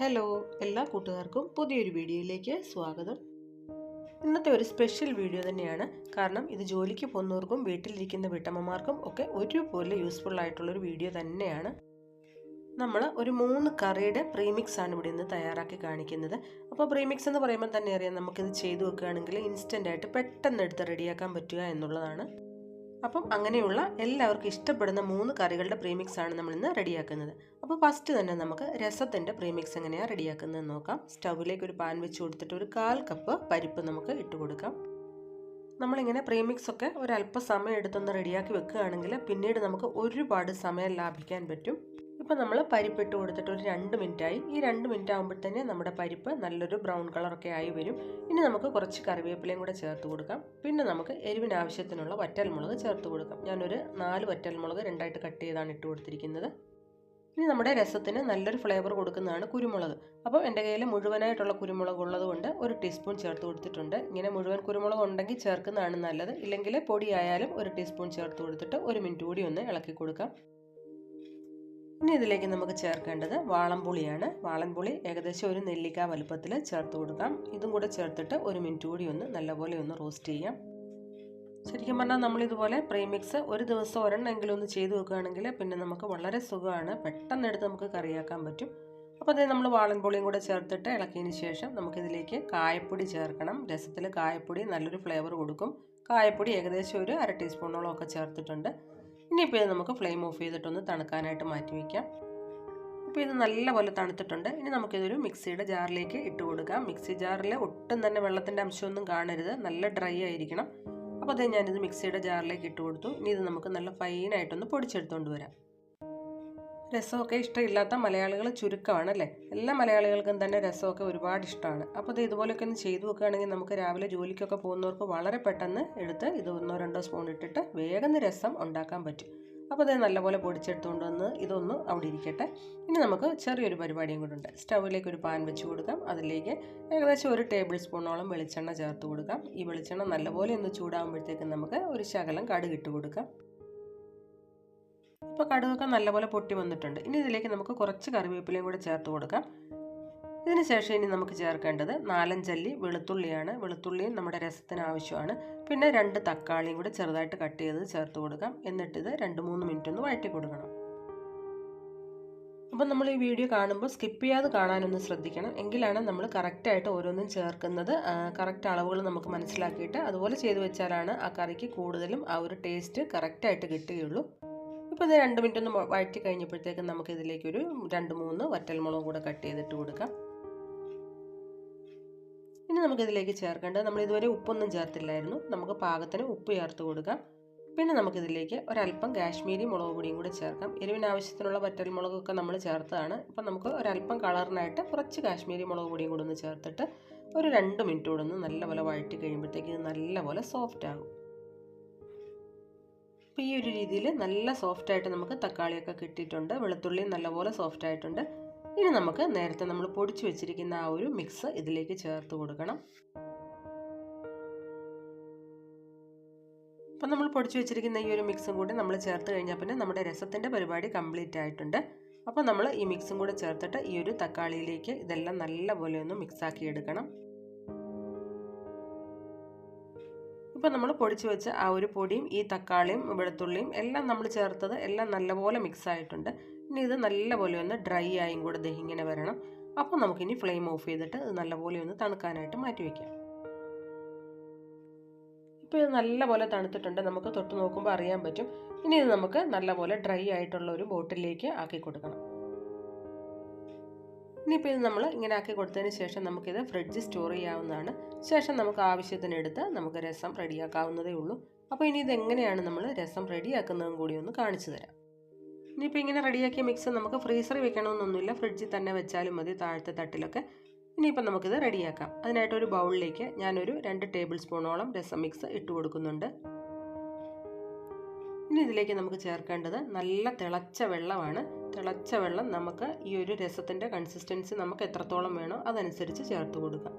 Hello എല്ലാ കൂട്ടുകാർക്കും പുതിയൊരു വീഡിയോയിലേക്ക് സ്വാഗതം. ഇന്നത്തെ ഒരു സ്പെഷ്യൽ വീഡിയോ തന്നെയാണ്. കാരണം ഇത് ജോലിക്ക് പോകുന്നവർക്കും വീട്ടിലിരിക്കുന്ന വീട്ടമ്മമാർക്കും ഒക്കെ ഒരുപോലെ യൂസ്ഫുൾ ആയിട്ടുള്ളൊരു വീഡിയോ തന്നെയാണ്. നമ്മൾ ഒരു മൂന്ന് കറിയുടെ പ്രീമിക്സ് ആണ് ഇവിടെ നിന്ന് തയ്യാറാക്കി കാണിക്കുന്നത്. അപ്പോൾ പ്രീമിക്സ് എന്ന് പറയുമ്പോൾ തന്നെ അറിയാം നമുക്കിത് ചെയ്തു വെക്കുകയാണെങ്കിൽ ഇൻസ്റ്റന്റ് ആയിട്ട് പെട്ടെന്ന് എടുത്ത് റെഡിയാക്കാൻ പറ്റുക എന്നുള്ളതാണ്. അപ്പം അങ്ങനെയുള്ള എല്ലാവർക്കും ഇഷ്ടപ്പെടുന്ന മൂന്ന് കറികളുടെ പ്രീമിക്സ് ആണ് നമ്മൾ ഇന്ന് റെഡിയാക്കുന്നത് അപ്പോൾ ഫസ്റ്റ് തന്നെ നമുക്ക് രസത്തിന്റെ പ്രീമിക്സ് എങ്ങനെയാണ് റെഡിയാക്കുന്നത് നോക്കാം. സ്റ്റൗവിലേക്ക് ഒരു പാൻ വെച്ച് കൊടുത്തിട്ട് ഒരു കാൽ കപ്പ് പരിപ്പ് നമുക്ക് ഇട്ട് കൊടുക്കാം. നമ്മളിങ്ങനെ പ്രീമിക്സ് ഒക്കെ ഒരല്പ സമയം എടുത്തൊന്ന് റെഡിയാക്കി വെക്കുകയാണെങ്കിൽ പിന്നീട് നമുക്ക് ഒരുപാട് സമയം ലാഭിക്കാൻ പറ്റും. ഇപ്പം നമ്മൾ പരിപ്പ് ഇട്ട് കൊടുത്തിട്ട് ഒരു രണ്ട് മിനിറ്റായി. ഈ രണ്ട് മിനിറ്റ് ആകുമ്പോഴത്തേനെ നമ്മുടെ പരിപ്പ് നല്ലൊരു ബ്രൗൺ കളറൊക്കെ ആയി വരും. ഇനി നമുക്ക് കുറച്ച് കറിവേപ്പിലയും കൂടെ ചേർത്ത് കൊടുക്കാം. പിന്നെ നമുക്ക് എരിവിന് ആവശ്യത്തിനുള്ള വറ്റൽമുളക് ചേർത്ത് കൊടുക്കാം. ഞാനൊരു നാല് വറ്റൽമുളക് രണ്ടായിട്ട് കട്ട് ചെയ്താണ് ഇട്ട് കൊടുത്തിരിക്കുന്നത്. ഇനി നമ്മുടെ രസത്തിന് നല്ലൊരു ഫ്ലേവർ കൊടുക്കുന്നതാണ് കുരുമുളക്. അപ്പോൾ എന്റെ കയ്യിൽ മുഴുവനായിട്ടുള്ള കുരുമുളക് ഉള്ളതുകൊണ്ട് ഒരു ടീസ്പൂൺ ചേർത്ത് കൊടുത്തിട്ടുണ്ട്. ഇങ്ങനെ മുഴുവൻ കുരുമുളക് ഉണ്ടെങ്കിൽ ചേർക്കുന്നതാണ് നല്ലത്. ഇല്ലെങ്കിൽ പൊടിയായാലും ഒരു ടീസ്പൂൺ ചേർത്ത് കൊടുത്തിട്ട് ഒരു മിനിറ്റ് കൂടി ഒന്ന് ഇളക്കി കൊടുക്കാം. ഇനി ഇതിലേക്ക് നമുക്ക് ചേർക്കേണ്ടത് വാളംപുളിയാണ്. വാളൻപുളി ഏകദേശം ഒരു നെല്ലിക്ക വലുപ്പത്തിൽ ചേർത്ത് കൊടുക്കാം. ഇതും കൂടെ ചേർത്തിട്ട് ഒരു മിനിറ്റ് കൂടി ഒന്ന് നല്ലപോലെ ഒന്ന് റോസ്റ്റ് ചെയ്യാം. ശരിക്കും പറഞ്ഞാൽ നമ്മളിതുപോലെ പ്രീമിക്സ് ഒരു ദിവസം ഒരെണ്ണമെങ്കിലും ഒന്ന് ചെയ്ത് വെക്കുകയാണെങ്കിൽ പിന്നെ നമുക്ക് വളരെ സുഖമാണ്. പെട്ടെന്ന് എടുത്ത് നമുക്ക് കറിയാക്കാൻ പറ്റും. അപ്പോൾ അതേ നമ്മൾ വാളൻപുളിയും കൂടെ ചേർത്തിട്ട് ഇളക്കിയതിന് ശേഷം നമുക്കിതിലേക്ക് കായപ്പൊടി ചേർക്കണം. രസത്തിൽ കായപ്പൊടി നല്ലൊരു ഫ്ലേവർ കൊടുക്കും. കായപ്പൊടി ഏകദേശം ഒരു അര ടീസ്പൂണോളം ഒക്കെ ചേർത്തിട്ടുണ്ട്. ഇനിയിപ്പോൾ ഇത് നമുക്ക് ഫ്ലെയിം ഓഫ് ചെയ്തിട്ടൊന്ന് തണുക്കാനായിട്ട് മാറ്റി വയ്ക്കാം ഇപ്പോൾ ഇത് നല്ലപോലെ തണുത്തിട്ടുണ്ട്. ഇനി നമുക്കിതൊരു മിക്സിയുടെ ജാറിലേക്ക് ഇട്ട് കൊടുക്കാം. മിക്സി ജാറിൽ ഒട്ടും തന്നെ വെള്ളത്തിന്റെ അംശമൊന്നും കാണരുത്. നല്ല ഡ്രൈ ആയിരിക്കണം. അപ്പോൾ അതേ ഞാനിത് മിക്സിയുടെ ജാറിലേക്ക് ഇട്ട് കൊടുത്തു. ഇനി ഇത് നമുക്ക് നല്ല ഫൈനായിട്ടൊന്ന് പൊടിച്ചെടുത്തുകൊണ്ട് വരാം. രസമൊക്കെ ഇഷ്ടമില്ലാത്ത മലയാളികൾ ചുരുക്കമാണ് അല്ലേ എല്ലാ മലയാളികൾക്കും തന്നെ രസമൊക്കെ ഒരുപാട് ഇഷ്ടമാണ്. അപ്പോൾ ഇത് ഇതുപോലെയൊക്കെ ഒന്ന് ചെയ്തു വെക്കുകയാണെങ്കിൽ നമുക്ക് രാവിലെ ജോലിക്കൊക്കെ പോകുന്നവർക്ക് വളരെ പെട്ടെന്ന് എടുത്ത് ഇത് ഒന്നോ രണ്ടോ സ്പൂൺ ഇട്ടിട്ട് വേഗം രസം ഉണ്ടാക്കാൻ പറ്റും. അപ്പോൾ അത് നല്ലപോലെ പൊടിച്ചെടുത്തുകൊണ്ട് വന്ന് ഇതൊന്ന് അവിടെ ഇരിക്കട്ടെ. ഇനി നമുക്ക് ചെറിയൊരു പരിപാടിയും കൂടെ ഉണ്ട്. സ്റ്റൗവിലേക്ക് ഒരു പാൻ വെച്ച് കൊടുക്കാം. അതിലേക്ക് ഏകദേശം ഒരു ടേബിൾ സ്പൂണോളം വെളിച്ചെണ്ണ ചേർത്ത് കൊടുക്കാം. ഈ വെളിച്ചെണ്ണ നല്ലപോലെ ഒന്ന് ചൂടാകുമ്പോഴത്തേക്കും നമുക്ക് ഒരു ശകലം കടുക് ഇട്ട് കൊടുക്കാം. ഇപ്പോൾ കടുകൊക്കെ നല്ലപോലെ പൊട്ടി വന്നിട്ടുണ്ട്. ഇനി ഇതിലേക്ക് നമുക്ക് കുറച്ച് കറിവേപ്പിലയും കൂടെ ചേർത്ത് കൊടുക്കാം. ഇതിന് ശേഷം ഇനി നമുക്ക് ചേർക്കേണ്ടത് നാലഞ്ചല്ലി വെളുത്തുള്ളിയാണ്. വെളുത്തുള്ളിയും നമ്മുടെ രസത്തിന് ആവശ്യമാണ്. പിന്നെ രണ്ട് തക്കാളിയും കൂടെ ചെറുതായിട്ട് കട്ട് ചെയ്ത് ചേർത്ത് കൊടുക്കാം. എന്നിട്ട് ഇത് രണ്ട് മൂന്ന് മിനിറ്റ് ഒന്ന് വഴറ്റി കൊടുക്കണം. അപ്പം നമ്മൾ ഈ വീഡിയോ കാണുമ്പോൾ സ്കിപ്പ് ചെയ്യാതെ കാണാനൊന്ന് ശ്രദ്ധിക്കണം. എങ്കിലാണ് നമ്മൾ കറക്റ്റായിട്ട് ഓരോന്നും ചേർക്കുന്നത്. കറക്റ്റ് അളവുകൾ നമുക്ക് മനസ്സിലാക്കിയിട്ട് അതുപോലെ ചെയ്തു വെച്ചാലാണ് ആ കറിക്ക് കൂടുതലും ആ ഒരു ടേസ്റ്റ് കറക്റ്റായിട്ട് കിട്ടുകയുള്ളൂ. ഇപ്പോൾ ഇത് രണ്ട് മിനിറ്റ് ഒന്ന് വഴറ്റി കഴിഞ്ഞപ്പോഴത്തേക്കും നമുക്ക് ഇതിലേക്ക് ഒരു രണ്ട് മൂന്ന് വറ്റൽമുളകും കൂടെ കട്ട് ചെയ്തിട്ട് കൊടുക്കാം. ഇനി നമുക്കിതിലേക്ക് ചേർക്കേണ്ടത് നമ്മൾ ഇതുവരെ ഉപ്പൊന്നും ചേർത്തില്ലായിരുന്നു. നമുക്ക് പാകത്തിന് ഉപ്പ് ചേർത്ത് കൊടുക്കാം. പിന്നെ നമുക്കിതിലേക്ക് ഒരല്പം കാശ്മീരി മുളക് പൊടിയും കൂടി ചേർക്കാം. എരിവിന് ആവശ്യത്തിനുള്ള വറ്റൽമുളകൊക്കെ നമ്മൾ ചേർത്തതാണ് ഇപ്പം നമുക്ക് ഒരല്പം കളറിനായിട്ട് കുറച്ച് കാശ്മീരി മുളക് പൊടിയും കൂടി ഒന്ന് ചേർത്തിട്ട് ഒരു രണ്ട് മിനിറ്റ് കൂടെ ഒന്ന് നല്ലപോലെ വഴറ്റി കഴിയുമ്പോഴത്തേക്ക് ഇത് നല്ലപോലെ സോഫ്റ്റ് ആകും. അപ്പോൾ ഈ ഒരു രീതിയിൽ നല്ല സോഫ്റ്റ് ആയിട്ട് നമുക്ക് തക്കാളിയൊക്കെ കിട്ടിയിട്ടുണ്ട്. വെളുത്തുള്ളി നല്ലപോലെ സോഫ്റ്റ് ആയിട്ടുണ്ട്. ഇനി നമുക്ക് നേരത്തെ നമ്മൾ പൊടിച്ചു വെച്ചിരിക്കുന്ന ആ ഒരു മിക്സ് ഇതിലേക്ക് ചേർത്ത് കൊടുക്കണം. അപ്പം നമ്മൾ പൊടിച്ചു വെച്ചിരിക്കുന്ന ഈ ഒരു മിക്സും കൂടി നമ്മൾ ചേർത്ത് കഴിഞ്ഞാൽ പിന്നെ നമ്മുടെ രസത്തിന്റെ പരിപാടി കംപ്ലീറ്റ് ആയിട്ടുണ്ട്. അപ്പോൾ നമ്മൾ ഈ മിക്സും കൂടെ ചേർത്തിട്ട് ഈ ഒരു തക്കാളിയിലേക്ക് ഇതെല്ലാം നല്ലപോലെ ഒന്ന് മിക്സാക്കി എടുക്കണം. ഇപ്പം നമ്മൾ പൊടിച്ച് വെച്ച ആ ഒരു പൊടിയും ഈ തക്കാളിയും വെളുത്തുള്ളിയും എല്ലാം നമ്മൾ ചേർത്തത് എല്ലാം നല്ലപോലെ മിക്സ് ആയിട്ടുണ്ട്. ഇനി ഇത് നല്ലപോലെ ഒന്ന് ഡ്രൈ ആയും കൂടെ ദഹിങ്ങനെ വരണം. അപ്പോൾ നമുക്കിനി ഫ്ലെയിം ഓഫ് ചെയ്തിട്ട് ഇത് നല്ലപോലെ ഒന്ന് തണുക്കാനായിട്ട് മാറ്റി വയ്ക്കാം ഇപ്പോൾ ഇത് നല്ലപോലെ തണുത്തിട്ടുണ്ട്. നമുക്ക് തൊട്ട് നോക്കുമ്പോൾ അറിയാൻ പറ്റും. ഇനി ഇത് നമുക്ക് നല്ലപോലെ ഡ്രൈ ആയിട്ടുള്ള ഒരു ബോട്ടിലേക്ക് ആക്കി കൊടുക്കണം. ഇനിയിപ്പോൾ ഇത് നമ്മൾ ഇങ്ങനെ ആക്കി കൊടുത്തതിന് ശേഷം നമുക്കിത് ഫ്രിഡ്ജ് സ്റ്റോർ ചെയ്യാവുന്നതാണ്. ശേഷം നമുക്ക് ആവശ്യത്തിനെടുത്ത് നമുക്ക് രസം റെഡിയാക്കാവുന്നതേ ഉള്ളൂ. അപ്പോൾ ഇനി ഇത് എങ്ങനെയാണ് നമ്മൾ രസം റെഡിയാക്കുന്നതും കൂടി ഒന്ന് കാണിച്ചു തരാം. ഇനിയിപ്പോൾ ഇങ്ങനെ റെഡിയാക്കിയ മിക്സ് നമുക്ക് ഫ്രീസറിൽ വെക്കണമെന്നൊന്നുമില്ല. ഫ്രിഡ്ജിൽ തന്നെ വെച്ചാലും മതി താഴത്തെ തട്ടിലൊക്കെ. ഇനിയിപ്പോൾ നമുക്കിത് റെഡിയാക്കാം. അതിനായിട്ട് ഒരു ബൗളിലേക്ക് ഞാനൊരു രണ്ട് ടേബിൾ സ്പൂണോളം രസം മിക്സ് ഇട്ട് കൊടുക്കുന്നുണ്ട്. ഇനി ഇതിലേക്ക് നമുക്ക് ചേർക്കേണ്ടത് നല്ല തിളച്ച വെള്ളമാണ്. തിളച്ച വെള്ളം നമുക്ക് ഈ ഒരു രസത്തിന്റെ കൺസിസ്റ്റൻസി നമുക്ക് എത്രത്തോളം വേണോ അതനുസരിച്ച് ചേർത്ത് കൊടുക്കാം.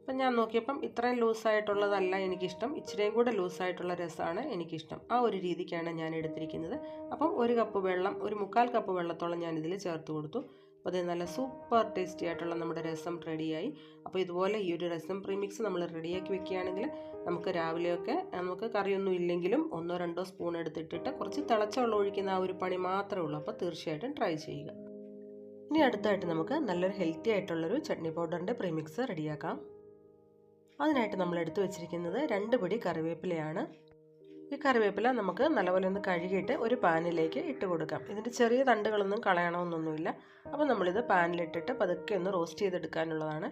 അപ്പം ഞാൻ നോക്കിയപ്പം ഇത്രയും ലൂസായിട്ടുള്ളതല്ല എനിക്കിഷ്ടം. ഇച്ചിരിയും കൂടെ ലൂസായിട്ടുള്ള രസമാണ് എനിക്കിഷ്ടം. ആ ഒരു രീതിക്കാണ് ഞാൻ എടുത്തിരിക്കുന്നത്. അപ്പം ഒരു കപ്പ് വെള്ളം ഒരു മുക്കാൽ കപ്പ് വെള്ളത്തോളം ഞാൻ ഇതിൽ ചേർത്ത് കൊടുത്തു. അപ്പോൾ അത് നല്ല സൂപ്പർ ടേസ്റ്റി ആയിട്ടുള്ള നമ്മുടെ രസം റെഡിയായി. അപ്പോൾ ഇതുപോലെ ഈ ഒരു രസം പ്രീമിക്സ് നമ്മൾ റെഡിയാക്കി വെക്കുകയാണെങ്കിൽ നമുക്ക് രാവിലെയൊക്കെ നമുക്ക് കറിയൊന്നും ഇല്ലെങ്കിലും ഒന്നോ രണ്ടോ സ്പൂൺ എടുത്തിട്ടിട്ട് കുറച്ച് തിളച്ച വെള്ളം ഒഴിക്കുന്ന ആ ഒരു പണി മാത്രമേ ഉള്ളൂ. അപ്പോൾ തീർച്ചയായിട്ടും ട്രൈ ചെയ്യുക. ഇനി അടുത്തായിട്ട് നമുക്ക് നല്ലൊരു ഹെൽത്തി ആയിട്ടുള്ളൊരു ചട്നി പൗഡറിന്റെ പ്രീമിക്സ് റെഡിയാക്കാം. അതിനായിട്ട് നമ്മൾ എടുത്തു വെച്ചിരിക്കുന്നത് രണ്ട് പിടി കറിവേപ്പിലയാണ്. ഈ കറിവേപ്പില നമുക്ക് നല്ലപോലെ ഒന്ന് കഴുകിയിട്ട് ഒരു പാനിലേക്ക് ഇട്ട് കൊടുക്കാം. ഇതിന്റെ ചെറിയ തണ്ടുകളൊന്നും കളയണമെന്നൊന്നുമില്ല അപ്പോൾ നമ്മളിത് പാനിലിട്ടിട്ട് പതുക്കെ ഒന്ന് റോസ്റ്റ് ചെയ്തെടുക്കാനുള്ളതാണ്.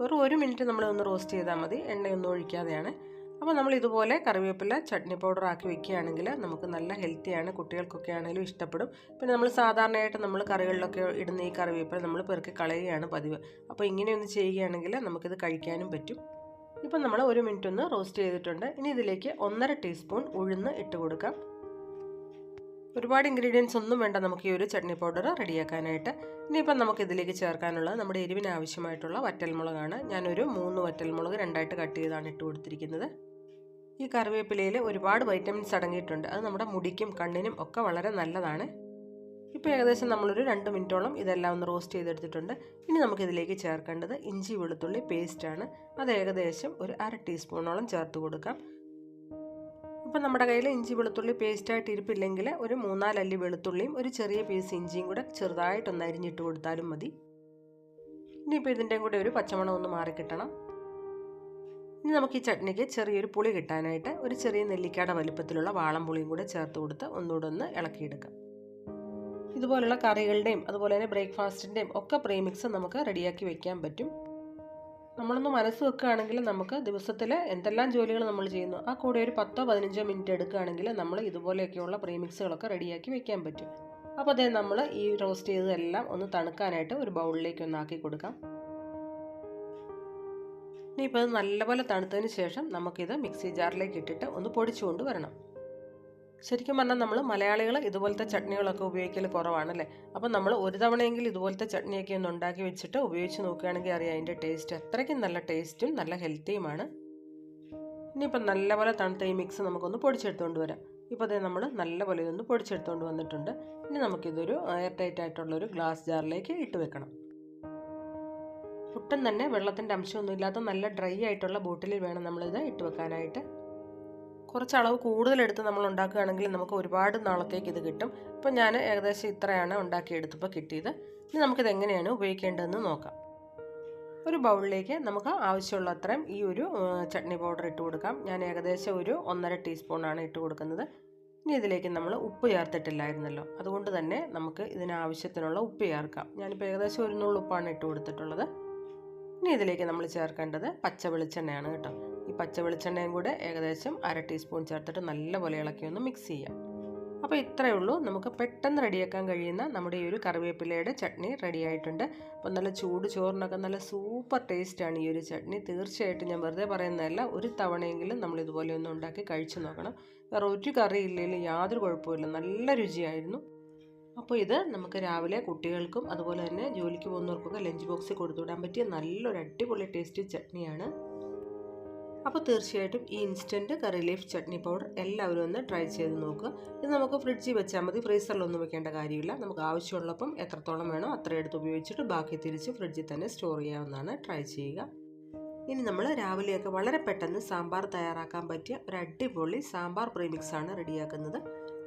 വെറും ഒരു മിനിറ്റ് നമ്മൾ ഒന്ന് റോസ്റ്റ് ചെയ്താൽ മതി. എണ്ണയൊന്നും ഒഴിക്കാതെയാണ്. അപ്പോൾ നമ്മൾ ഇതുപോലെ കറിവേപ്പില ചട്നി പൗഡർ ആക്കി വെക്കുകയാണെങ്കിൽ നമുക്ക് നല്ല ഹെൽത്തിയാണ്. കുട്ടികൾക്കൊക്കെ ആണെങ്കിലും ഇഷ്ടപ്പെടും. പിന്നെ നമ്മൾ സാധാരണയായിട്ട് നമ്മൾ കറികളിലൊക്കെ ഇടുന്ന ഈ കറിവേപ്പില നമ്മൾ പെറുക്കി കളയുകയാണ് പതിവ്. അപ്പോൾ ഇങ്ങനെയൊന്ന് ചെയ്യുകയാണെങ്കിൽ നമുക്കിത് കഴിക്കാനും പറ്റും. ഇപ്പം നമ്മൾ ഒരു മിനിറ്റ് ഒന്ന് റോസ്റ്റ് ചെയ്തിട്ടുണ്ട്. ഇനി ഇതിലേക്ക് ഒന്നര ടീസ്പൂൺ ഉഴുന്ന് ഇട്ട് കൊടുക്കാം. ഒരുപാട് ഇൻഗ്രീഡിയൻസ് ഒന്നും വേണ്ട നമുക്ക് ഈ ഒരു ചട്നി പൗഡർ റെഡിയാക്കാനായിട്ട്. ഇനിയിപ്പം നമുക്ക് ഇതിലേക്ക് ചേർക്കാനുള്ളത് നമ്മുടെ എരിവിന് ആവശ്യമായിട്ടുള്ള വറ്റൽമുളകാണ്. ഞാനൊരു മൂന്ന് വറ്റൽമുളക് രണ്ടായിട്ട് കട്ട് ചെയ്താണ് ഇട്ട് കൊടുത്തിരിക്കുന്നത്. ഈ കറിവേപ്പിലയിൽ ഒരുപാട് വൈറ്റമിൻസ് അടങ്ങിയിട്ടുണ്ട്. അത് നമ്മുടെ മുടിക്കും കണ്ണിനും ഒക്കെ വളരെ നല്ലതാണ്. ഇപ്പോൾ ഏകദേശം നമ്മളൊരു രണ്ട് മിനിറ്റോളം ഇതെല്ലാം ഒന്ന് റോസ്റ്റ് ചെയ്തെടുത്തിട്ടുണ്ട്. ഇനി നമുക്കിതിലേക്ക് ചേർക്കേണ്ടത് ഇഞ്ചി വെളുത്തുള്ളി പേസ്റ്റാണ്. അത് ഏകദേശം ഒരു അര ടീസ്പൂണോളം ചേർത്ത് കൊടുക്കാം. ഇപ്പം നമ്മുടെ കയ്യിൽ ഇഞ്ചി വെളുത്തുള്ളി പേസ്റ്റായിട്ട് ഇരിപ്പില്ലെങ്കിൽ ഒരു മൂന്നാലല്ലി വെളുത്തുള്ളിയും ഒരു ചെറിയ പീസ് ഇഞ്ചിയും കൂടെ ചെറുതായിട്ടൊന്ന് അരിഞ്ഞിട്ട് കൊടുത്താലും മതി. ഇനിയിപ്പോൾ ഇതിന്റെയും കൂടെ ഒരു പച്ചമണം ഒന്ന് മാറിക്കിട്ടണം ഇനി നമുക്ക് ഈ ചട്നിക്ക് ചെറിയൊരു പുളി കിട്ടാനായിട്ട് ഒരു ചെറിയ നെല്ലിക്കയുടെ വലുപ്പത്തിലുള്ള വാളം പുളിയും കൂടെ ചേർത്ത് കൊടുത്ത് ഒന്നുകൂടെ ഒന്ന് ഇളക്കിയെടുക്കാം. ഇതുപോലുള്ള കറികളുടെയും അതുപോലെ തന്നെ ബ്രേക്ക്ഫാസ്റ്റിന്റെയും ഒക്കെ പ്രീമിക്സ് നമുക്ക് റെഡിയാക്കി വെക്കാൻ പറ്റും. നമ്മളൊന്ന് മനസ്സ് വെക്കുകയാണെങ്കിൽ നമുക്ക് ദിവസത്തിൽ എന്തെല്ലാം ജോലികൾ നമ്മൾ ചെയ്യുന്നു ആ കൂടെ ഒരു പത്തോ പതിനഞ്ചോ മിനിറ്റ് എടുക്കുകയാണെങ്കിൽ നമ്മൾ ഇതുപോലെയൊക്കെയുള്ള പ്രീമിക്സുകളൊക്കെ റെഡിയാക്കി വെക്കാൻ പറ്റും. അപ്പോൾ അതേ നമ്മൾ ഈ റോസ്റ്റ് ചെയ്തതെല്ലാം ഒന്ന് തണുക്കാനായിട്ട് ഒരു ബൗളിലേക്ക് ഒന്ന് ആക്കി കൊടുക്കാം. ഇനിയിപ്പോൾ അത് നല്ലപോലെ തണുത്തതിന് ശേഷം നമുക്കിത് മിക്സി ജാറിലേക്ക് ഇട്ടിട്ട് ഒന്ന് പൊടിച്ചുകൊണ്ട് വരണം. ശരിക്കും പറഞ്ഞാൽ നമ്മൾ മലയാളികൾ ഇതുപോലത്തെ ചട്നികളൊക്കെ ഉപയോഗിക്കൽ കുറവാണല്ലേ? അപ്പം നമ്മൾ ഒരു തവണയെങ്കിലും ഇതുപോലത്തെ ചട്നിയൊക്കെ ഒന്ന് ഉണ്ടാക്കി വെച്ചിട്ട് ഉപയോഗിച്ച് നോക്കുകയാണെങ്കിൽ അറിയാം അതിന്റെ ടേസ്റ്റ് അത്രയ്ക്കും നല്ല ടേസ്റ്റും നല്ല ഹെൽത്തിയുമാണ് ഇനിയിപ്പം നല്ലപോലെ തണുത്ത ഈ മിക്സ് നമുക്കൊന്ന് പൊടിച്ചെടുത്തുകൊണ്ട് വരാം. ഇപ്പോൾ അതേ നമ്മൾ നല്ലപോലെ ഇതൊന്ന് പൊടിച്ചെടുത്തുകൊണ്ട് വന്നിട്ടുണ്ട്. ഇനി നമുക്കിതൊരു എയർ ടൈറ്റ് ആയിട്ടുള്ളൊരു ഗ്ലാസ് ജാറിലേക്ക് ഇട്ട് വെക്കണം. ഒട്ടും തന്നെ വെള്ളത്തിന്റെ അംശമൊന്നും ഇല്ലാത്ത നല്ല ഡ്രൈ ആയിട്ടുള്ള ബോട്ടിലിൽ വേണം നമ്മളിത് ഇട്ട് വെക്കാനായിട്ട്. കുറച്ച് അളവ് കൂടുതലെടുത്ത് നമ്മൾ ഉണ്ടാക്കുകയാണെങ്കിൽ നമുക്ക് ഒരുപാട് നാളത്തേക്ക് ഇത് കിട്ടും. അപ്പോൾ ഞാൻ ഏകദേശം ഇത്രയാണ് ഉണ്ടാക്കിയെടുത്തപ്പോൾ കിട്ടിയത്. ഇനി നമുക്കിത് എങ്ങനെയാണ് ഉപയോഗിക്കേണ്ടതെന്ന് നോക്കാം. ഒരു ബൗളിലേക്ക് നമുക്ക് ആവശ്യമുള്ള അത്രയും ഈ ഒരു ചട്നി പൗഡർ ഇട്ട് കൊടുക്കാം. ഞാൻ ഏകദേശം ഒരു ഒന്നര ടീസ്പൂണാണ് ഇട്ട് കൊടുക്കുന്നത്. ഇനി ഇതിലേക്ക് നമ്മൾ ഉപ്പ് ചേർത്തിട്ടില്ലായിരുന്നല്ലോ. അതുകൊണ്ട് തന്നെ നമുക്ക് ഇതിനാവശ്യത്തിനുള്ള ഉപ്പ് ചേർക്കാം. ഞാനിപ്പോൾ ഏകദേശം ഒരു നുള്ളുപ്പാണ് ഇട്ട് കൊടുത്തിട്ടുള്ളത്. ഇനി ഇതിലേക്ക് നമ്മൾ ചേർക്കേണ്ടത് പച്ച വെളിച്ചെണ്ണയാണ് കേട്ടോ. ഈ പച്ച വെളിച്ചെണ്ണയും കൂടെ ഏകദേശം അര ടീസ്പൂൺ ചേർത്തിട്ട് നല്ലപോലെ ഇളക്കി ഒന്ന് മിക്സ് ചെയ്യാം. അപ്പോൾ ഇത്രയേ ഉള്ളൂ. നമുക്ക് പെട്ടെന്ന് റെഡിയാക്കാൻ കഴിയുന്ന നമ്മുടെ ഈ ഒരു കറിവേപ്പിലയുടെ ചട്നി റെഡി ആയിട്ടുണ്ട്. അപ്പോൾ നല്ല ചൂട് ചോറിനൊക്കെ നല്ല സൂപ്പർ ടേസ്റ്റാണ് ഈ ഒരു ചട്നി. തീർച്ചയായിട്ടും ഞാൻ വെറുതെ പറയുന്നതല്ല ഒരു തവണയെങ്കിലും നമ്മൾ ഇതുപോലെ ഒന്ന് ഉണ്ടാക്കി കഴിച്ചു നോക്കണം. വേറെ ഒരു കറി ഇല്ലെങ്കിലും യാതൊരു കുഴപ്പമില്ല നല്ല രുചിയായിരുന്നു. അപ്പോൾ ഇത് നമുക്ക് രാവിലെ കുട്ടികൾക്കും അതുപോലെ തന്നെ ജോലിക്ക് പോകുന്നവർക്കൊക്കെ ലഞ്ച് ബോക്സിൽ കൊടുത്തുവിടാൻ പറ്റിയ നല്ലൊരു അടിപൊളി ടേസ്റ്റി ചട്നിയാണ്. അപ്പോൾ തീർച്ചയായിട്ടും ഈ instant curry leaf chutney powder എല്ലാവരും ഒന്ന് ട്രൈ ചെയ്ത് നോക്കുക. ഇത് നമുക്ക് ഫ്രിഡ്ജിൽ വെച്ചാൽ മതി ഫ്രീസറിലൊന്നും വെക്കേണ്ട കാര്യമില്ല. നമുക്ക് ആവശ്യമുള്ളപ്പം എത്രത്തോളം വേണോ അത്ര എടുത്ത് ഉപയോഗിച്ചിട്ട് ബാക്കി തിരിച്ച് ഫ്രിഡ്ജിൽ തന്നെ സ്റ്റോർ ചെയ്യാവുന്നതാണ്. ട്രൈ ചെയ്യുക. ഇനി നമ്മൾ രാവിലെയൊക്കെ വളരെ പെട്ടെന്ന് സാമ്പാർ തയ്യാറാക്കാൻ പറ്റിയ ഒരു അടിപൊളി സാമ്പാർ പ്രീമിക്സാണ് റെഡിയാക്കുന്നത്.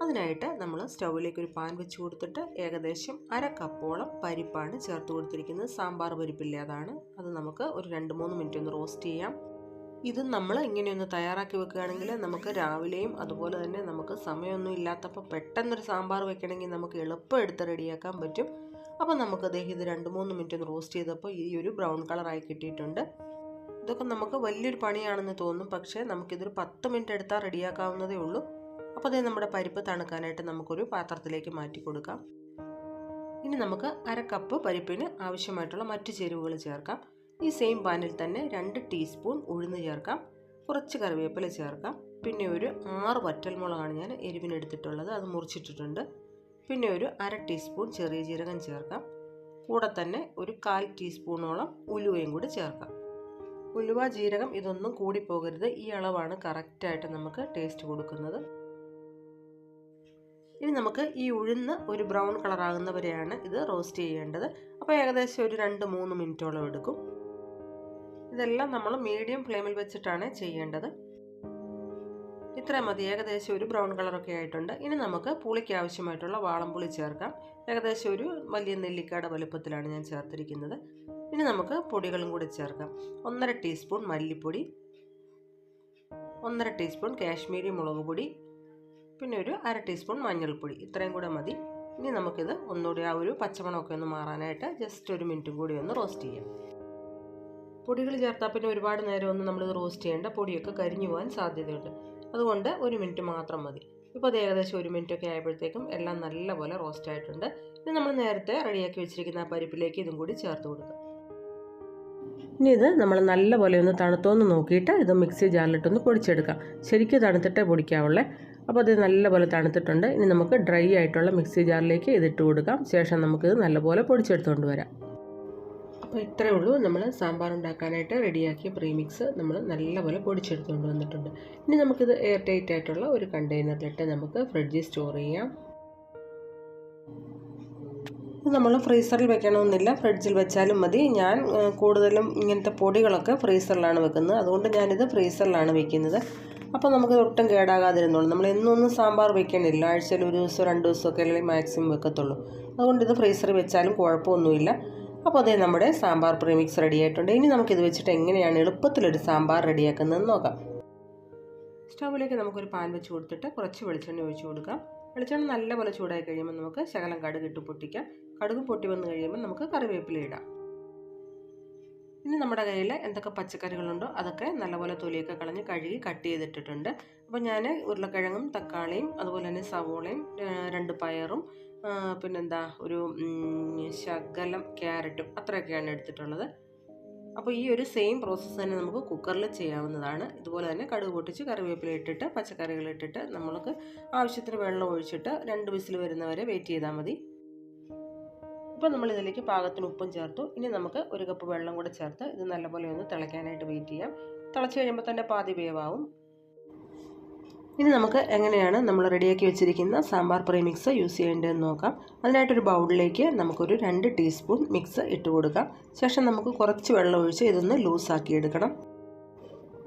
അതിനായിട്ട് നമ്മൾ സ്റ്റൗവിലേക്ക് ഒരു പാൻ വെച്ച് കൊടുത്തിട്ട് ഏകദേശം അര കപ്പോളം പരിപ്പാണ് ചേർത്ത് കൊടുത്തിരിക്കുന്നത്. സാമ്പാർ പരിപ്പില്ലേ അതാണ് അത് നമുക്ക് ഒരു രണ്ട് മൂന്ന് മിനിറ്റ് ഒന്ന് റോസ്റ്റ് ചെയ്യാം. ഇത് നമ്മൾ ഇങ്ങനെയൊന്ന് തയ്യാറാക്കി വെക്കുകയാണെങ്കിൽ നമുക്ക് രാവിലെയും അതുപോലെ തന്നെ നമുക്ക് സമയമൊന്നും ഇല്ലാത്തപ്പോൾ പെട്ടെന്നൊരു സാമ്പാർ വെക്കണമെങ്കിൽ നമുക്ക് എളുപ്പം എടുത്ത് റെഡിയാക്കാൻ പറ്റും. അപ്പോൾ നമുക്ക് ഇത് രണ്ട് മൂന്ന് മിനിറ്റ് ഒന്ന് റോസ്റ്റ് ചെയ്തപ്പോൾ ഈ ഒരു ബ്രൗൺ കളറായി കിട്ടിയിട്ടുണ്ട്. ഇതൊക്കെ നമുക്ക് വലിയൊരു പണിയാണെന്ന് തോന്നും. പക്ഷേ നമുക്കിതൊരു പത്ത് മിനിറ്റ് എടുത്താൽ റെഡിയാക്കാവുന്നതേ ഉള്ളൂ. അപ്പോൾ അതേ നമ്മുടെ പരിപ്പ് തണുക്കാനായിട്ട് നമുക്കൊരു പാത്രത്തിലേക്ക് മാറ്റി കൊടുക്കാം. ഇനി നമുക്ക് അര കപ്പ് പരിപ്പിന് ആവശ്യമായിട്ടുള്ള മറ്റു ചേരുവകൾ ചേർക്കാം. ഈ സെയിം പാനിൽ തന്നെ രണ്ട് ടീസ്പൂൺ ഉഴുന്ന് ചേർക്കാം. കുറച്ച് കറിവേപ്പില ചേർക്കാം. പിന്നെ ഒരു ആറ് വറ്റൽമുളകാണ് ഞാൻ എരിവിനെടുത്തിട്ടുള്ളത്. അത് മുറിച്ചിട്ടിട്ടുണ്ട്. പിന്നെ ഒരു അര ടീസ്പൂൺ ചെറിയ ജീരകം ചേർക്കാം. കൂടെ തന്നെ ഒരു കാൽ ടീസ്പൂണോളം ഉലുവയും കൂടി ചേർക്കാം. ഉലുവ ജീരകം ഇതൊന്നും കൂടി കൂടിപ്പോകരുത് ഈ അളവാണ് കറക്റ്റായിട്ട് നമുക്ക് ടേസ്റ്റ് കൊടുക്കുന്നത്. ഇനി നമുക്ക് ഈ ഉഴുന്ന് ഒരു ബ്രൗൺ കളറാകുന്ന വരെയാണ് ഇത് റോസ്റ്റ് ചെയ്യേണ്ടത്. അപ്പോൾ ഏകദേശം ഒരു രണ്ട് മൂന്ന് മിനിറ്റോളം എടുക്കും. ഇതെല്ലാം നമ്മൾ മീഡിയം ഫ്ലെയിമിൽ വെച്ചിട്ടാണ് ചെയ്യേണ്ടത്. ഇത്ര മതി. ഏകദേശം ഒരു ബ്രൗൺ കളറൊക്കെ ആയിട്ടുണ്ട്. ഇനി നമുക്ക് പുളിക്ക് ആവശ്യമായിട്ടുള്ള വാളംപുളി ചേർക്കാം. ഏകദേശം ഒരു വലിയ നെല്ലിക്കയുടെ വലുപ്പത്തിലാണ് ഞാൻ ചേർത്തിരിക്കുന്നത്. ഇനി നമുക്ക് പൊടികളും കൂടി ചേർക്കാം. ഒന്നര ടീസ്പൂൺ മല്ലിപ്പൊടി ഒന്നര ടീസ്പൂൺ കാശ്മീരി മുളക് പൊടി പിന്നെ ഒരു അര ടീസ്പൂൺ മഞ്ഞൾപ്പൊടി. ഇത്രയും കൂടെ മതി. ഇനി നമുക്കിത് ഒന്നുകൂടി ആ ഒരു പച്ചമണമൊക്കെ ഒന്ന് മാറാനായിട്ട് ജസ്റ്റ് ഒരു മിനിറ്റും കൂടി ഒന്ന് റോസ്റ്റ് ചെയ്യാം. പൊടികൾ ചേർത്താൽ പിന്നെ ഒരുപാട് നേരം ഒന്നും നമ്മൾ റോസ്റ്റ് ചെയ്യേണ്ട. പൊടിയൊക്കെ കരിഞ്ഞു പോകാൻ സാധ്യതയുണ്ട്. അതുകൊണ്ട് ഒരു മിനിറ്റ് മാത്രം മതി. ഇപ്പോൾ അത് ഏകദേശം ഒരു മിനിറ്റൊക്കെ ആയപ്പോഴത്തേക്കും എല്ലാം നല്ലപോലെ റോസ്റ്റ് ആയിട്ടുണ്ട്. ഇനി നമ്മൾ നേരത്തെ റെഡിയാക്കി വെച്ചിരിക്കുന്ന ആ പരിപ്പിലേക്ക് ഇതും കൂടി ചേർത്ത് കൊടുക്കുക ഇനി ഇത് നമ്മൾ നല്ലപോലെ ഒന്ന് തണുത്തോന്ന് നോക്കിയിട്ട് ഇത് മിക്സി ജാറിലിട്ടൊന്ന് പൊടിച്ചെടുക്കാം. ശരിക്കും തണുത്തിട്ടേ പൊടിക്കാവുള്ളേ. അപ്പോൾ അത് നല്ലപോലെ തണുത്തിട്ടുണ്ട്. ഇനി നമുക്ക് ഡ്രൈ ആയിട്ടുള്ള മിക്സി ജാറിലേക്ക് ഇതിട്ട് കൊടുക്കാം. ശേഷം നമുക്കിത് നല്ലപോലെ പൊടിച്ചെടുത്തുകൊണ്ട് വരാം. അപ്പോൾ ഇത്രയേ ഉള്ളൂ. നമ്മൾ സാമ്പാർ ഉണ്ടാക്കാനായിട്ട് റെഡിയാക്കിയ പ്രീമിക്സ് നമ്മൾ നല്ലപോലെ പൊടിച്ചെടുത്തുകൊണ്ട് വന്നിട്ടുണ്ട്. ഇനി നമുക്കിത് എയർ ടൈറ്റ് ആയിട്ടുള്ള ഒരു കണ്ടെയ്നറിലിട്ട് നമുക്ക് ഫ്രിഡ്ജിൽ സ്റ്റോർ ചെയ്യാം. നമ്മൾ ഫ്രീസറിൽ വെക്കണമെന്നില്ല. ഫ്രിഡ്ജിൽ വെച്ചാലും മതി. ഞാൻ കൂടുതലും ഇങ്ങനത്തെ പൊടികളൊക്കെ ഫ്രീസറിലാണ് വെക്കുന്നത്. അതുകൊണ്ട് ഞാനിത് ഫ്രീസറിലാണ് വെക്കുന്നത്. അപ്പോൾ നമുക്ക് ഒട്ടും കേടാകാതിരുന്നുള്ളൂ നമ്മൾ എന്നൊന്നും സാമ്പാർ വെക്കണില്ല. ആഴ്ചയിൽ ഒരു ദിവസം രണ്ട് ദിവസമൊക്കെ അല്ലെങ്കിൽ മാക്സിമം വെക്കത്തുള്ളൂ. അതുകൊണ്ട് ഇത് ഫ്രീസറിൽ വെച്ചാലും കുഴപ്പമൊന്നുമില്ല. അപ്പോൾ അതേ നമ്മുടെ സാമ്പാർ പ്രീമിക്സ് റെഡി ആയിട്ടുണ്ട്. ഇനി നമുക്കിത് വെച്ചിട്ട് എങ്ങനെയാണ് എളുപ്പത്തിലൊരു സാമ്പാർ റെഡിയാക്കുന്നതെന്ന് നോക്കാം. സ്റ്റൗവിലേക്ക് നമുക്കൊരു പാൻ വെച്ച് കൊടുത്തിട്ട് കുറച്ച് വെളിച്ചെണ്ണ ഒഴിച്ച് കൊടുക്കാം. വെളിച്ചെണ്ണ നല്ലപോലെ ചൂടായി കഴിയുമ്പോൾ നമുക്ക് ശകലം കടുക് ഇട്ട് പൊട്ടിക്കാം. കടുക് പൊട്ടി വന്ന് കഴിയുമ്പോൾ നമുക്ക് കറിവേപ്പില ഇടാം. ഇനി നമ്മുടെ കയ്യിൽ എന്തൊക്കെ പച്ചക്കറികളുണ്ടോ അതൊക്കെ നല്ലപോലെ തൊലിയൊക്കെ കളഞ്ഞ് കഴുകി കട്ട് ചെയ്തിട്ടിട്ടുണ്ട്. അപ്പോൾ ഞാൻ ഉരുളക്കിഴങ്ങും തക്കാളിയും അതുപോലെ തന്നെ സവോളയും രണ്ട് പയറും പിന്നെന്താ ഒരു ശകലം ക്യാരറ്റും അത്രയൊക്കെയാണ് എടുത്തിട്ടുള്ളത്. അപ്പോൾ ഈ ഒരു സെയിം പ്രോസസ്സ് തന്നെ നമുക്ക് കുക്കറിൽ ചെയ്യാവുന്നതാണ്. ഇതുപോലെ തന്നെ കടുക് പൊട്ടിച്ച് കറിവേപ്പില ഇട്ടിട്ട് പച്ചക്കറികൾ ഇട്ടിട്ട് നമ്മൾക്ക് ആവശ്യത്തിന് വെള്ളം ഒഴിച്ചിട്ട് രണ്ട് വിസിൽ വരുന്നവരെ വെയിറ്റ് ചെയ്താൽ മതി. ഇപ്പോൾ നമ്മൾ ഇതിലേക്ക് പാകത്തിന് ഉപ്പും ചേർത്തു. ഇനി നമുക്ക് ഒരു കപ്പ് വെള്ളം കൂടെ ചേർത്ത് ഇത് നല്ലപോലെ ഒന്ന് തിളയ്ക്കാനായിട്ട് വെയിറ്റ് ചെയ്യാം. തിളച്ച് കഴിയുമ്പോൾ തന്നെ പാതി വേവാവും. ഇനി നമുക്ക് എങ്ങനെയാണ് നമ്മൾ റെഡിയാക്കി വെച്ചിരിക്കുന്ന സാമ്പാർ പ്രീമിക്സ് യൂസ് ചെയ്യേണ്ടതെന്ന് നോക്കാം. അതിനായിട്ടൊരു ബൗളിലേക്ക് നമുക്കൊരു രണ്ട് ടീസ്പൂൺ മിക്സ് ഇട്ട് കൊടുക്കാം. ശേഷം നമുക്ക് കുറച്ച് വെള്ളം ഒഴിച്ച് ഇതൊന്ന് ലൂസാക്കി എടുക്കണം.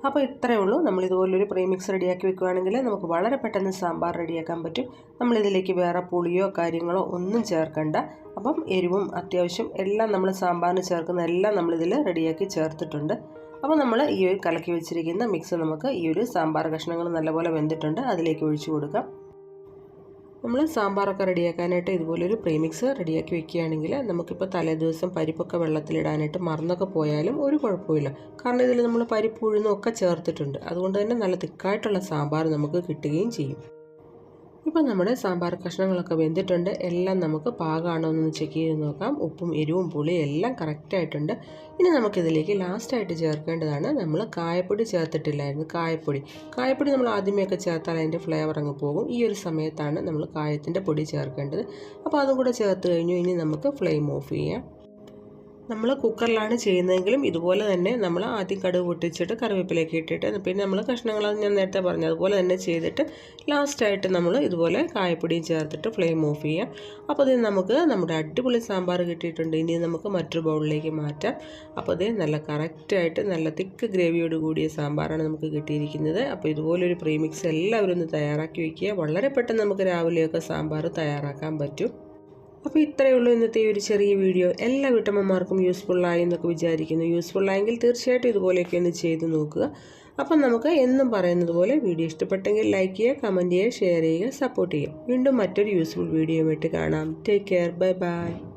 അപ്പോൾ ഇത്രയേ ഉള്ളൂ. നമ്മൾ ഇതുപോലൊരു പ്രീമിക്സ് റെഡിയാക്കി വെക്കുകയാണെങ്കിൽ നമുക്ക് വളരെ പെട്ടെന്ന് സാമ്പാർ റെഡിയാക്കാൻ പറ്റും. നമ്മളിതിലേക്ക് വേറെ പുളിയോ കാര്യങ്ങളോ ഒന്നും ചേർക്കണ്ട. അപ്പം എരിവും അത്യാവശ്യം എല്ലാം നമ്മൾ സാമ്പാറിന് ചേർക്കുന്ന എല്ലാം നമ്മളിതിൽ റെഡിയാക്കി ചേർത്തിട്ടുണ്ട്. അപ്പോൾ നമ്മൾ ഈ ഒരു കലക്കി വെച്ചിരിക്കുന്ന മിക്സ് നമുക്ക് ഈ ഒരു സാമ്പാർ കഷ്ണങ്ങൾ നല്ലപോലെ വെന്തിട്ടുണ്ട്. അതിലേക്ക് ഒഴിച്ചു കൊടുക്കാം. നമ്മൾ സാമ്പാറൊക്കെ റെഡിയാക്കാനായിട്ട് ഇതുപോലൊരു പ്രീമിക്സ് റെഡിയാക്കി വെക്കുകയാണെങ്കിൽ നമുക്കിപ്പോൾ തലേദിവസം പരിപ്പൊക്കെ വെള്ളത്തിലിടാനായിട്ട് മറന്നൊക്കെ പോയാലും ഒരു കുഴപ്പമില്ല. കാരണം ഇതിൽ നമ്മൾ പരിപ്പ് ഉഴുന്നും ഒക്കെ ചേർത്തിട്ടുണ്ട്. അതുകൊണ്ട് തന്നെ നല്ല തിക്കായിട്ടുള്ള സാമ്പാർ നമുക്ക് കിട്ടുകയും ചെയ്യും. ഇപ്പം നമ്മുടെ സാമ്പാർ കഷ്ണങ്ങളൊക്കെ വെന്തിട്ടുണ്ട്. എല്ലാം നമുക്ക് പാകമാണോ എന്ന് ചെക്ക് ചെയ്ത് നോക്കാം. ഉപ്പും എരിവും പുളിയും എല്ലാം കറക്റ്റായിട്ടുണ്ട് ഇനി നമുക്കിതിലേക്ക് ലാസ്റ്റായിട്ട് ചേർക്കേണ്ടതാണ് നമ്മൾ കായപ്പൊടി ചേർത്തിട്ടില്ലായിരുന്നു കായപ്പൊടി. കായപ്പൊടി നമ്മൾ ആദ്യമേയൊക്കെ ചേർത്താൽ അതിന്റെ ഫ്ലേവർ അങ്ങ് പോകും. ഈ ഒരു സമയത്താണ് നമ്മൾ കായത്തിന്റെ പൊടി ചേർക്കേണ്ടത്. അപ്പോൾ അതും കൂടെ ചേർത്ത് കഴിഞ്ഞു. ഇനി നമുക്ക് ഫ്ലെയിം ഓഫ് ചെയ്യാം. നമ്മൾ കുക്കറിലാണ് ചെയ്യുന്നതെങ്കിലും ഇതുപോലെ തന്നെ നമ്മൾ ആദ്യം കടുക് പൊട്ടിച്ചിട്ട് കറിവേപ്പിലേക്ക് ഇട്ടിട്ട് പിന്നെ നമ്മൾ കഷ്ണങ്ങൾ ഞാൻ നേരത്തെ പറഞ്ഞു അതുപോലെ തന്നെ ചെയ്തിട്ട് ലാസ്റ്റായിട്ട് നമ്മൾ ഇതുപോലെ കായപ്പൊടിയും ചേർത്തിട്ട് ഫ്ലെയിം ഓഫ് ചെയ്യാം. അപ്പോൾ ഇത് നമുക്ക് നമ്മുടെ അടിപൊളി സാമ്പാർ കിട്ടിയിട്ടുണ്ട്. ഇനി നമുക്ക് മറ്റൊരു ബൗളിലേക്ക് മാറ്റാം. അപ്പോൾ ഇത് നല്ല കറക്റ്റായിട്ട് നല്ല തിക്ക് ഗ്രേവിയോട് കൂടിയ സാമ്പാറാണ് നമുക്ക് കിട്ടിയിരിക്കുന്നത്. അപ്പോൾ ഇതുപോലൊരു പ്രീമിക്സ് എല്ലാവരും ഒന്ന് തയ്യാറാക്കി വയ്ക്കുക വളരെ പെട്ടെന്ന് നമുക്ക് രാവിലെയൊക്കെ സാമ്പാർ തയ്യാറാക്കാൻ പറ്റും. അപ്പോൾ ഇത്രയേ ഉള്ളൂ ഇന്നത്തെ ഒരു ചെറിയ വീഡിയോ. എല്ലാ വീട്ടമ്മമാർക്കും യൂസ്ഫുള്ളായി എന്നൊക്കെ വിചാരിക്കുന്നു. യൂസ്ഫുള്ളായെങ്കിൽ തീർച്ചയായിട്ടും ഇതുപോലെയൊക്കെ ഒന്ന് ചെയ്ത് നോക്കുക. അപ്പം നമുക്ക് എന്നും പറയുന്നത് പോലെ വീഡിയോ ഇഷ്ടപ്പെട്ടെങ്കിൽ ലൈക്ക് ചെയ്യുക കമന്റ് ചെയ്യുക ഷെയർ ചെയ്യുക സപ്പോർട്ട് ചെയ്യുക. വീണ്ടും മറ്റൊരു യൂസ്ഫുൾ വീഡിയോ ആയിട്ട് കാണാം. Take care bye bye